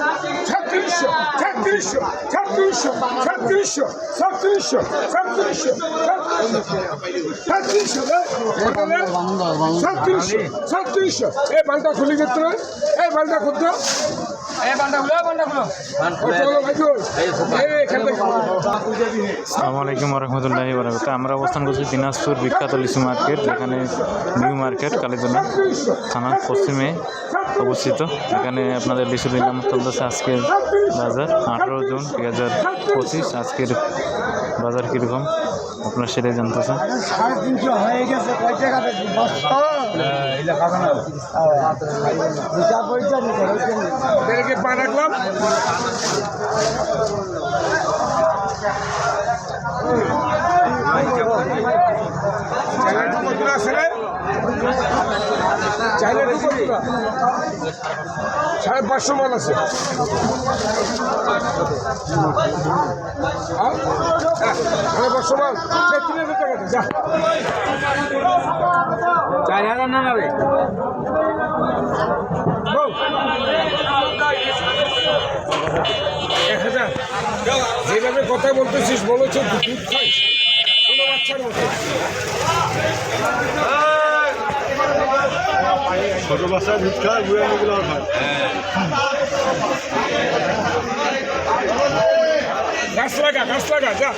Çarptırış yok, çarptırış yok, çarptırış yok, çarptırış yok, çarptırış yok, çarptırış yok, çarptırış yok. Çarptırış yok, çarptırış yok. E banda খুলে গেছিল এ বান্ডা খুলতো এ বান্ডা খুলো বান্ডা খুলো এ আসসালামু আলাইকুম রহমতুল্লাহি বরাকাত আমরা অবস্থান করছি দিনাজপুর বিখ্যাত লিচু মার্কেট, যেখানে নিউ মার্কেট, কালীতলা থানার পশ্চিমে অবস্থিত। এখানে আপনাদের লিচু দিলাম চলতেছে আজকের বাজার, আঠারো জুন দুই হাজার পঁচিশ। আজকের বাজার কীরকম? আপনারা সেটাই জানতেছেন সাড়ে তিনশো চাইলে সাড়ে পাঁচশো মাল আছে। সাড়ে পাঁচশো মাল। তিন হাজার টাকা যা। চার হাজার না বউ। এক হাজার। যেভাবে কথা বলতেছিস বলেছ দুধ খাইস। ছোটো বাচ্চার মতো। ছোট বাচ্চা দুধ খায় বুড়ে লোকগুলো খায় গাছ লাগা গাছ লাগা যা।